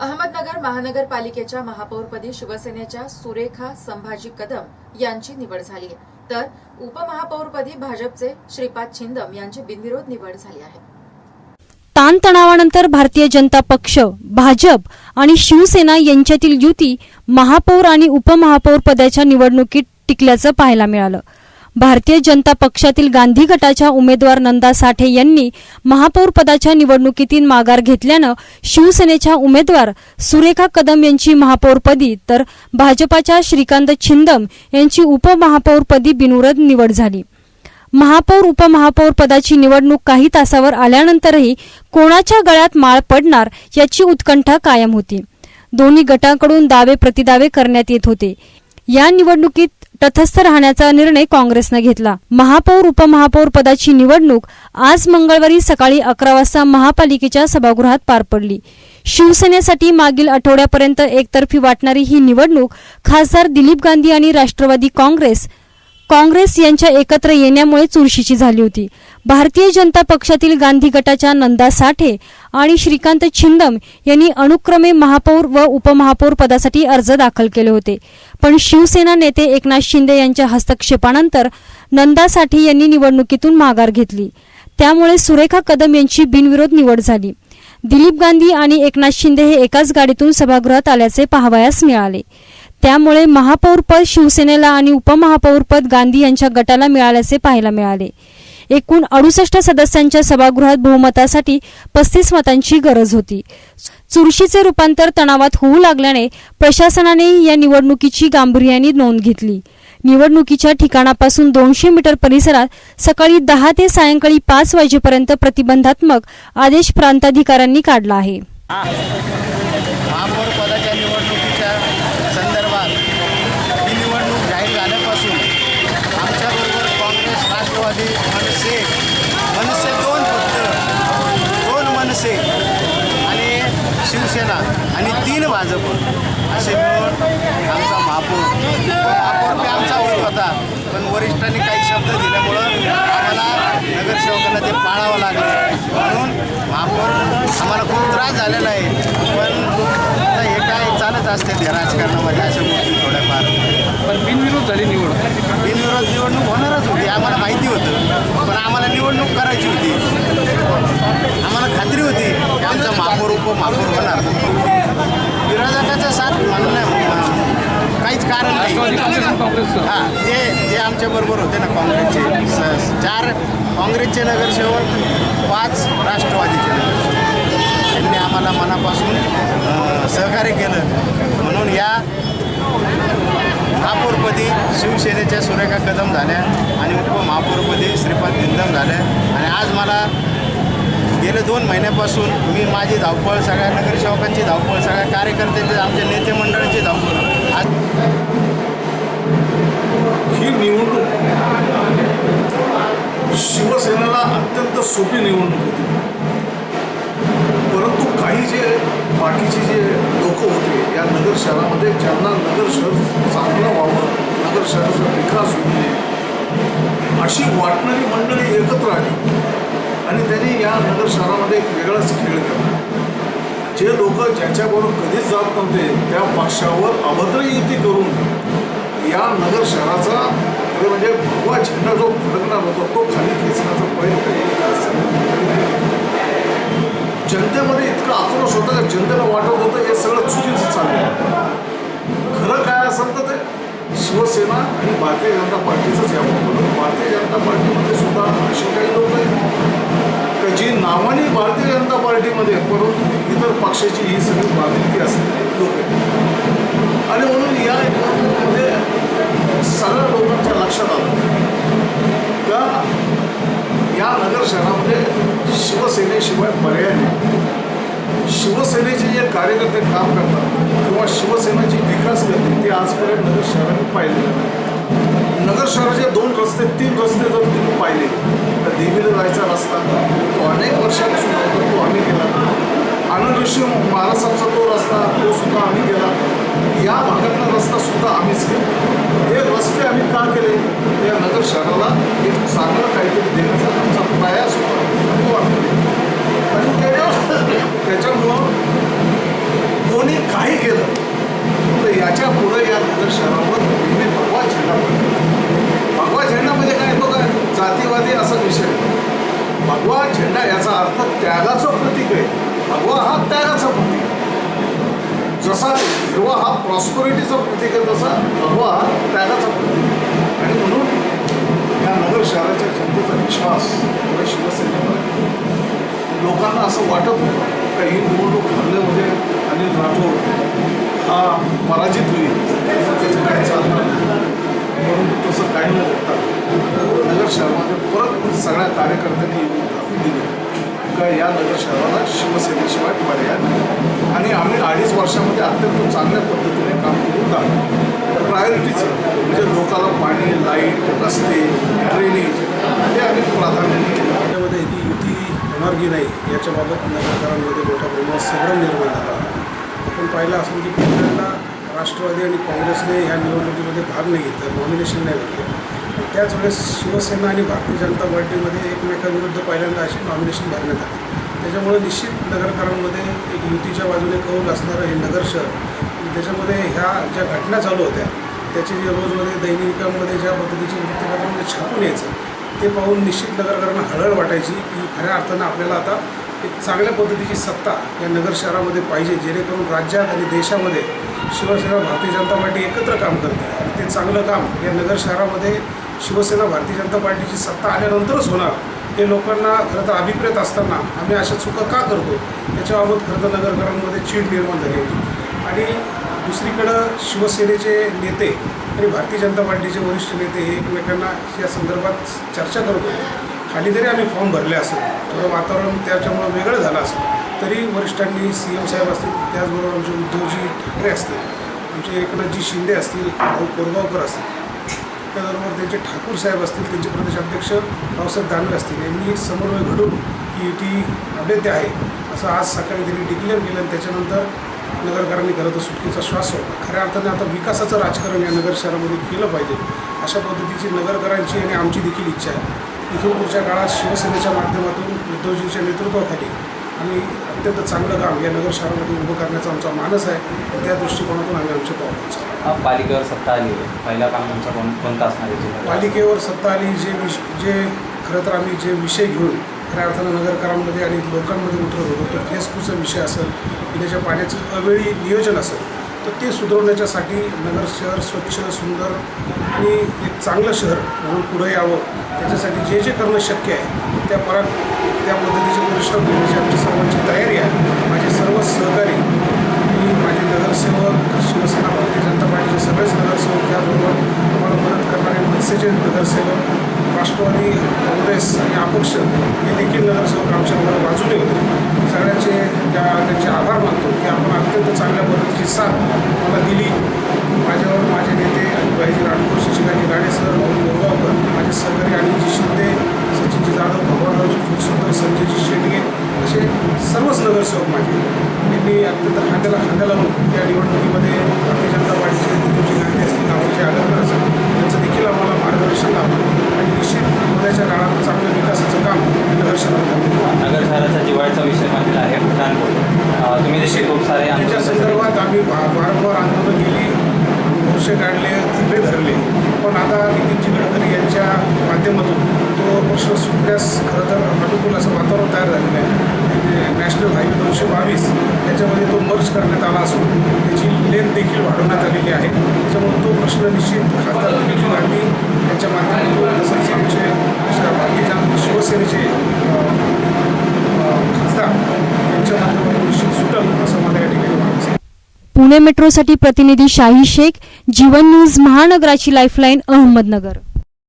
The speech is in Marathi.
अहमदनगर महानगरपालिकेच्या महापौरपदी शिवसेनेच्या सुरेखा संभाजी कदम यांची निवड झाली आहे. तर उपमहापौरपदी भाजपचे श्रीपाद छिंदम यांची बिनविरोध निवड झाली आहे. ताणतणावानंतर भारतीय जनता पक्ष भाजप आणि शिवसेना यांच्यातील युती महापौर आणि उपमहापौर पदाच्या निवडणुकीत टिकल्याचं पाहायला मिळालं. भारतीय जनता पक्षातील गांधी गटाच्या उमेदवार नंदा साठे यांनी महापौरपदाच्या निवडणुकीतील माघार घेतल्यानं शिवसेनेच्या उमेदवार सुरेखा कदम यांची महापौरपदी तर भाजपाच्या श्रीकांत छिंदम यांची उपमहापौरपदी बिनविरोध निवड झाली. महापौर उपमहापौर पदाची निवडणूक काही तासावर आल्यानंतरही कोणाच्या गळ्यात माळ पडणार याची उत्कंठा कायम होती. दोन्ही गटांकडून दावे प्रतिदावे करण्यात येत होते. या निवडणुकीत तटस्थ राहण्याचा निर्णय काँग्रेसनं घेतला. महापौर उपमहापौर पदाची निवडणूक आज मंगळवारी सकाळी अकरा वाजता महापालिकेच्या सभागृहात पार पडली. शिवसेनेसाठी मागील आठवड्यापर्यंत एकतर्फी वाटणारी ही निवडणूक खासदार दिलीप गांधी आणि राष्ट्रवादी काँग्रेस काँग्रेस यांच्या एकत्र येण्यामुळे चुरशीची झाली होती. भारतीय जनता पक्षातील गांधी गटाच्या नंदा साठे आणि श्रीकांत छिंदम यांनी अनुक्रमे महापौर व उपमहापौर पदासाठी अर्ज दाखल केले होते. पण शिवसेना नेते एकनाथ शिंदे यांच्या हस्तक्षेपानंतर नंदा साठे यांनी निवडणुकीतून माघार घेतली. त्यामुळे सुरेखा कदम यांची बिनविरोध निवड झाली. दिलीप गांधी आणि एकनाथ शिंदे हे एकाच गाडीतून सभागृहात आल्याचे पाहावयास मिळाले. त्यामुळे महापौरपद शिवसेनेला आणि उपमहापौरपद गांधी यांच्या गटाला मिळाल्याचे पाहायला मिळाले. एकूण अडुसष्ट सदस्यांच्या सभागृहात बहुमतासाठी पस्तीस मतांची गरज होती. चुरशीचे रूपांतर तणावात होऊ लागल्याने प्रशासनाने या निवडणुकीची गांभीर्याने नोंद घेतली. निवडणुकीच्या ठिकाणापासून दोनशे मीटर परिसरात सकाळी दहा ते सायंकाळी पाच वाजेपर्यंत प्रतिबंधात्मक आदेश प्रांताधिकाऱ्यांनी काढला आहे महापौर पदाच्या निवडणुकीच्या संदर्भात ही निवडणूक जाहीर झाल्यापासून आमच्याबरोबर काँग्रेस राष्ट्रवादी मनसे. मनसे दोन फक्त दोन मनसे. आणि शिवसेना. आणि तीन भाजप. असे मिळून आमचा महापौर महापौर बी आमचा होत होता. पण वरिष्ठांनी काही शब्द दिल्यामुळं आम्हाला नगरसेवकांना ते पाळावं लागले. म्हणून महापौर आम्हाला खूप त्रास झालेला आहे. पण आता हे काय चालत असते ते राजकारणामध्ये अशा गोष्टी थोड्याफार. पण बिनविरोध झाली निवड बिनविरोध निवडणूक होणारच होती. पण आम्हाला निवडणूक करायची होती. आम्हाला खात्री होती की आमचा महापौर उपमहापौर होणार. विरोधकाचा साथ म्हणणं काहीच कारण नाही. हां ते ते आमच्याबरोबर होते ना काँग्रेसचे स चार काँग्रेसचे नगरसेवक पाच राष्ट्रवादीचे नगरसेवक. त्यांनी आम्हाला मनापासून सहकार्य केलं. म्हणून या महापौरपदी शिवसेनेच्या सुरेखा कदम झाल्या आणि उपमहापौरपदी श्रीपाद निंदम झाल्या आणि आज मला गेले दोन महिन्यापासून मी माझी धावपळ सगळ्या नगरसेवकांची धावपळ सगळ्या कार्यकर्त्यांची आमच्या नेते मंडळाची धावपळ. आज ही निवडणूक शिवसेनेला अत्यंत सोपी निवडणूक होती. परंतु काही जे बाकीचे जे नगर शहरामध्ये ज्यांना नगर शहर चांगलं व्हावं नगर शहराचा विकास होऊ नये अशी वाटणारी मंडळी एकत्र आली आणि त्यांनी या नगर शहरामध्ये एक वेगळाच खेळ केला. जे लोक ज्याच्याबरोबर कधीच जात नव्हते त्या पक्षावर अभद्र युती करून या नगर शहराचा म्हणजे भगवा झेंडा जो फडकणार होता तो खाली खेचण्याचा प्रयत्न जनतेमध्ये इतका आक्रोश होता का जनतेला वाटत होतं हे सगळं चुकीचं चालू आहे. खरं काय असेल तर ते शिवसेना आणि भारतीय जनता पार्टीचंच यावं म्हणून भारतीय जनता पार्टीमध्ये सुद्धा असे काही लोक आहेत त्याची नावाने भारतीय जनता पार्टीमध्ये परंतु इतर पक्षाची ही सगळी बांधिलकी असलेली लोक आहेत आणि म्हणून या निवडणुकीमध्ये सगळ्या लोकांच्या लक्षात आलं का या नगर शहरामध्ये शिवसेनेशिवाय पर्याय नाही. शिवसेनेचे जे कार्यकर्ते काम करतात किंवा शिवसेना जी विकास करते ते आजपर्यंत नगर शहराने पाहिलेलं नाही. नगर शहराचे दोन रस्ते तीन रस्ते जर तुम्ही पाहिले तर देवीला जायचा रस्ता तो अनेक वर्षापासून होता तो आम्ही केला. आनंद ऋषी महाराजांचा तो रस्ता तो सुद्धा आम्ही केला. या भागातला रस्ता सुद्धा आम्हीच केला. हे रस्ते आम्ही का केले? या नगर शहराला एक चांगलं काहीतरी देण्याचा आमचा प्रयास होता तो आम्ही केला. आणि त्याच्यामुळं त्याच्यामुळं काही केलं तर याच्या पुढं या नगर शहरावर नेहमी भगवा झेंडा पडतो भगवा झेंडा म्हणजे काय? तो काय जातीवादी असा विषय भगवा झेंडा याचा अर्थ त्यागाचं प्रतीक आहे. भगवा हा त्यागाचा प्रतीक जसा हिरवा हा प्रॉस्परिटीचा प्रतीक आहे तसा भगवा हा त्यागाचा प्रतीक आणि म्हणून या नगर शहराच्या जनतेचा विश्वास शिवसेनेवर आहे. लोकांना असं वाटत होतं का ही निवडणूक हल्ल्यामध्ये अनिल राठोड हा पराजित होईल त्याचं काय चालणार म्हणून परंतु तसं काही न करता नगर शहरामध्ये परत सगळ्या कार्यकर्त्यांनी येऊन दाखवून दिलं का या नगर शहराला शिवसेनेशिवाय पर्याय नाही. आणि आम्ही अडीच वर्षामध्ये अत्यंत चांगल्या पद्धतीने काम करून दाखवलं प्रायोरिटीचं म्हणजे लोकाला पाणी लाइट रस्ते ड्रेनेज हे आम्ही प्राधान्याने मार्गी होणार की नाही याच्याबाबत नगरकरांमध्ये मोठ्या प्रमाणात संभ्रम निर्माण झाला आपण पाहिलं असेल की पहिल्यांदा राष्ट्रवादी आणि काँग्रेसने ह्या निवडणुकीमध्ये भाग नाही घेतला नॉमिनेशन नाही घेतलं. त्याच वेळेस शिवसेना आणि भारतीय जनता पार्टीमध्ये एकमेकांविरुद्ध पहिल्यांदा अशी नॉमिनेशन भरण्यात आली. त्याच्यामुळे निश्चित नगरकरांमध्ये एक युतीच्या बाजूने कौल असणारं हे नगर शहर त्याच्यामध्ये ह्या ज्या घटना चालू होत्या त्याचे जे रोजमध्ये दैनिकांमध्ये ज्या पद्धतीचे वृत्तपत्रामध्ये छापून यायचं ते पाहून निश्चित नगरकरांना हळहळ वाटायची की खऱ्या अर्थानं आपल्याला आता एक चांगल्या पद्धतीची सत्ता या नगर शहरामध्ये पाहिजे जेणेकरून राज्यात आणि देशामध्ये शिवसेना भारतीय जनता पार्टी एकत्र काम करते आणि ते चांगलं काम या नगर शहरामध्ये शिवसेना भारतीय जनता पार्टीची सत्ता आल्यानंतरच होणार हे लोकांना खरं तर अभिप्रेत असताना आम्ही अशा चुका का करतो? याच्याबाबत खरं तर नगरकरांमध्ये चीड निर्माण झाली होती. आणि दुसरीकडं शिवसेनेचे नेते आणि भारतीय जनता पार्टीचे वरिष्ठ नेते हे एकमेकांना या संदर्भात चर्चा करत होते. खाली जरी आम्ही फॉर्म भरले असेल थोडं वातावरण त्याच्यामुळं वेगळं झालं असेल तरी वरिष्ठांनी सी एम साहेब असतील त्याचबरोबर आमचे उद्धवजी ठाकरे असतील आमचे एकनाथजी शिंदे असतील भाऊ कोरगावकर असतील त्याचबरोबर त्यांचे ठाकूर साहेब असतील त्यांचे प्रदेशाध्यक्ष रावसाहेब दानवे असतील यांनी समन्वय घडून की युती अभेद्य आहे असं आज सकाळी त्यांनी डिक्लेअर केलं आणि त्याच्यानंतर नगरकरांनी खरं तर सुटकेचा श्वास सोडला. खऱ्या अर्थाने आता विकासाचं राजकारण या नगर शहरामध्ये केलं पाहिजे. अशा पद्धतीची नगरकरांची आणि आमची देखील इच्छा आहे. इथून पुढच्या काळात शिवसेनेच्या माध्यमातून उद्धवजींच्या नेतृत्वाखाली आम्ही अत्यंत चांगलं काम या नगर शहरामध्ये उभं करण्याचा आमचा मानस आहे. त्या दृष्टिकोनातून आम्ही आमचे पाऊल उचलतो. हा पालिकेवर सत्ता आली आहे. पहिला काम तुमचा कोण कोणता असणार? पालिकेवर सत्ता आली जे विष जे खरं तर आम्ही जे विषय घेऊन खऱ्या अर्थानं नगरकरांमध्ये आणि लोकांमध्ये उतरत होतो. तर फेसकूचा विषय असेल पिण्याच्या पाण्याचं अवेळी नियोजन असेल तर ते सुधारण्याच्यासाठी नगर शहर स्वच्छ सुंदर आणि एक चांगलं शहर म्हणून पुढे यावं. त्याच्यासाठी जे जे करणं शक्य आहे त्या परा त्या पद्धतीचे परिश्रम घेण्याची आमची सर्वांची तयारी आहे. माझे सर्व सहकारी नगरसेवक शिवसेना भारतीय जनता पार्टीचे सगळेच नगरसेवक त्याचबरोबर आम्हाला मदत करणारे मनसेचे नगरसेवक राष्ट्रवादी काँग्रेस आणि अपक्ष हे देखील नगरसेवक आमच्याबरोबर बाजूने होते. सगळ्यांचे त्या त्यांचे आभार मानतो की आपण अत्यंत चांगल्या पद्धतीची साथ मला दिली माझ्यावर माझे नेते भाईजी राठोड शशिकांजी गाडे सर भाऊ बोरगावकर माझे सहकारी अनिलजी शिंदे सचिनजी जाधव भगवानरावजी फुलसुंदर संजयजी शेंडगे असे सर्वच नगरसेवक माझे यांनी अत्यंत खांद्याला खांद्या लावून या निवडणुकीमध्ये भारतीय जनता पार्टीचे दिलीपजी गांधी असतील नावाचे आगरकर असेल यांचं देखील आम्हाला मार्गदर्शन लाभलं. आणि निश्चित उद्याच्या काळात चांगलं विकासाचं काम हे शहरात करतो नगर शहराचा जिवाळ्याचा विषय म्हणलेला आहे अं, तुम्ही देखील खूप सारे त्याच्या संदर्भात आम्ही वारंवार आंदोलन केली. मोर्चे काढले धरले. पण आता नितीनजी गडकरी यांच्या माध्यमातून तो प्रश्न सुटण्यास खरं तर अनुकूल असं वातावरण तयार झालेलं आहे. म्हणजे नॅशनल हायवे दोनशे बावीस त्याच्यामध्ये तो मर्ज करण्यात आला असून त्याची लेन देखील वाढवण्यात आलेली आहे. त्याच्यामुळे तो प्रश्न निश्चित खासदार दिलीपजी गांधी यांच्या माध्यमातून तसंच आमचे बाकीच्या शिवसेनेचे खासदार यांच्या माध्यमातून निश्चित सुटल असं मला या ठिकाणी मागायचं पुणे मेट्रोसाठी प्रतिनिधी शाही शेख जीवन न्यूज महानगराची लाईफलाईन अहमदनगर.